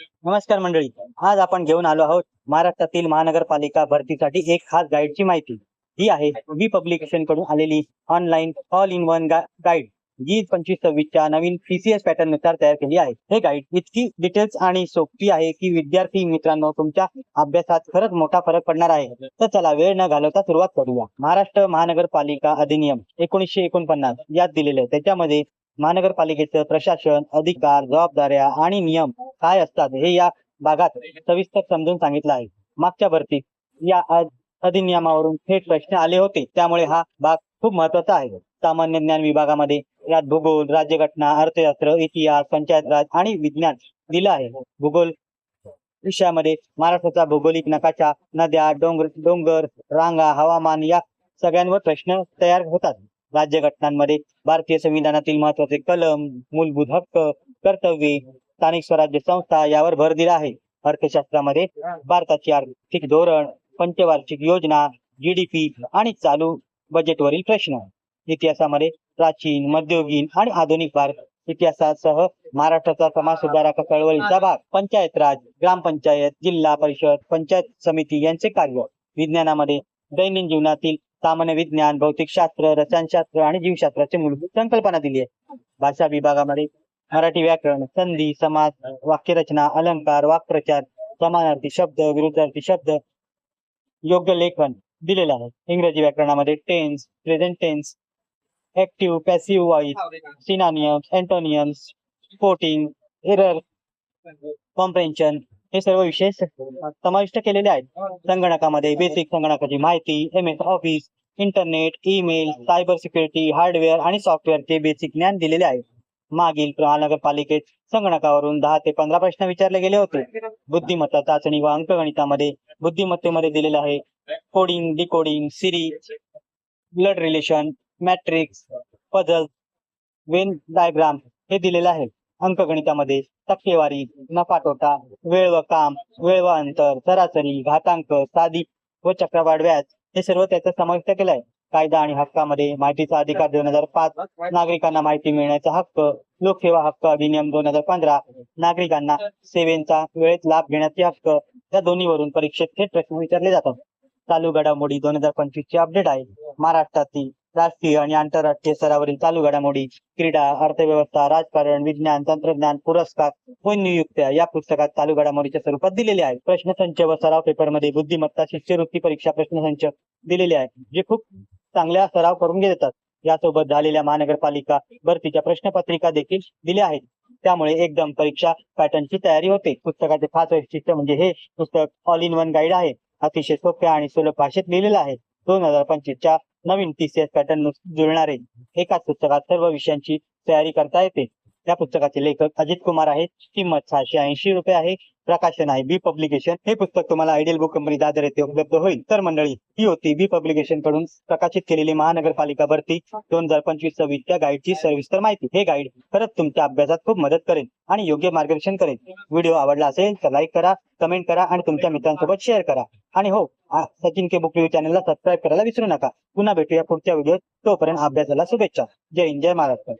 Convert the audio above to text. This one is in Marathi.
नमस्कार मंडळी. आज आपण घेऊन आलो आहोत महाराष्ट्रातील महानगरपालिका भरतीसाठी एक खास गाईडची माहिती. ही आहे वी पब्लिकेशनकडून आलेली online all in one guide जी पंचवीस सव्वीसच्या नवीन पीसीएस पॅटर्ननुसार तयार केली आहे. हे गाईड इतकी डिटेल्स आणि सोपी आहे की विद्यार्थी मित्रांनो तुमच्या अभ्यासात खरंच मोठा फरक पडणार आहे. तर चला वेळ न घालवता सुरुवात करूया. महाराष्ट्र महानगरपालिका अधिनियम एकोणीसशे एकोणपन्नास यात दिलेले त्याच्यामध्ये महानगरपालिकेचं प्रशासन अधिकार जबाबदाऱ्या आणि नियम काय असतात हे या भागात सविस्तर समजून सांगितलं आहे. मागच्या भरतीत या अधिनियमावरून थेट प्रश्न आले होते. त्यामुळे हा भाग खूप महत्त्वाचा आहे. सामान्य ज्ञान विभागामध्ये यात भूगोल राज्यघटना अर्थशास्त्र इतिहास पंचायत राज आणि विज्ञान दिलं आहे. भूगोल विषयामध्ये महाराष्ट्राचा भौगोलिक नकाशा नद्या डोंगर डोंगर रांगा हवामान या सगळ्यांवर प्रश्न तयार होतात. राज्यघटनांमध्ये भारतीय संविधानातील महत्त्वाचे कलम मूलभूत हक्क कर्तव्ये स्थानिक स्वराज्य संस्था यावर भर दिला आहे. अर्थशास्त्रामध्ये भारताची आर्थिक धोरण पंचवार्षिक योजना जीडीपी आणि चालू बजेटवरील प्रश्न. इतिहासामध्ये प्राचीन मध्ययुगीन आणि आधुनिक भारत इतिहासासह महाराष्ट्राचा समाज सुधारक चळवळीचा भाग. पंचायत राज ग्रामपंचायत जिल्हा परिषद पंचायत समिती यांचे कार्य. विज्ञानामध्ये दैनंदिन जीवनातील सामान्य विज्ञान भौतिकशास्त्र रसायनशास्त्र आणि जीवशास्त्राची मूलभूत संकल्पना दिली आहे. भाषा विभागामध्ये मराठी व्याकरण, संधी समास वाक्यरचना, अलंकार, वाक्प्रचार, समानार्थी शब्द, विरुद्धार्थी शब्द, योग्य लेखन दिलेलं आहे. इंग्रजी व्याकरणामध्ये tense present tense active passive voice synonyms antonyms spotting error comprehension हे सर्व विषय समाविष्ट केलेले आहेत. संगणकामध्ये बेसिक संगणकाची माहिती M S office internet email cyber security hardware आणि सॉफ्टवेअरचे बेसिक ज्ञान दिलेले आहे. मागील महानगरपालिकेत संगणकावरून दहा ते पंधरा प्रश्न विचारले गेले होते. बुद्धिमत्ता चाचणी व अंकगणितामध्ये बुद्धिमत्तेमध्ये दिलेलं आहे. Coding decoding series blood relation matrix puzzle Venn diagram हे दिलेलं आहे. अंकगणितामध्ये टक्केवारी नफा तोटा वेळ व काम वेळ व अंतर सरासरी घातांक साधी व चक्रवाढ व्याज हे सर्व त्याचा समाविष्ट केला आहे. कायदा आणि हक्कामध्ये माहितीचा अधिकार दोन हजार पाच नागरिकांना माहिती मिळण्याचा हक्क लोकसेवा हक्क अधिनियम दोन हजार पंधरा नागरिकांना सेवेचा वेळेत लाभ घेण्याचे हक्क या दोन्हीवरून परीक्षेत थेट प्रश्न विचारले जातात. चालू घडामोडी दोन हजार पंचवीस ची अपडेट आहे. महाराष्ट्रातील राष्ट्रीय आणि आंतरराष्ट्रीय स्तरावरील चालू घडामोडी क्रीडा अर्थव्यवस्था राजकारण विज्ञान तंत्रज्ञान पुरस्कार व नियुक्त्या या पुस्तकात चालू घडामोडीच्या स्वरूपात दिलेले आहे. प्रश्नसंच व सराव पेपरमध्ये बुद्धिमत्ता शिष्यवृत्ती परीक्षा प्रश्नसंच दिलेले आहे जे खूप चांगल्या सराव करून घेतात. यासोबत झालेल्या महानगरपालिका भरतीच्या प्रश्नपत्रिका देखील दिल्या आहेत. त्यामुळे एकदम परीक्षा पॅटर्नची तयारी होते. पुस्तकाचे खास वैशिष्ट्य म्हणजे हे पुस्तक ऑल इन वन गाईड आहे. अतिशय सोप्या आणि सुलभ भाषेत लिहिलेलं आहे. दोन हजार पंचवीसच्या नवीन टीसीएस पॅटर्न जुळणारे एकाच पुस्तकात सर्व विषयांची तयारी करता येते. या पुस्तकाचे लेखक अजित कुमार आहेत. किंमत सहाशे ऐंशी रुपये आहे. प्रकाशन आहे. बी पब्लिकेशन हे पुस्तक तुम्हाला आयडियल बुक कंपनी दादर येथे उपलब्ध होईल. तर मंडळी ही होती बी पब्लिकेशनकडून प्रकाशित केलेली महानगरपालिका भरती. दोन हजार पंचवीस सव्वीस च्या गाईडची सविस्तर माहिती. हे गाईड खरंच तुमच्या अभ्यासात खूप मदत करेल आणि योग्य मार्गदर्शन करेल. व्हिडिओ आवडला असेल तर लाईक करा कमेंट करा आणि तुमच्या मित्रांसोबत शेअर करा. आणि हो सचिन के बुक रिव्ह्यू चॅनलला सबस्क्राईब करायला विसरू नका. पुन्हा भेटूया पुढच्या व्हिडिओत तोपर्यंत अभ्यासाला शुभेच्छा. जय हिंद जय महाराष्ट्र.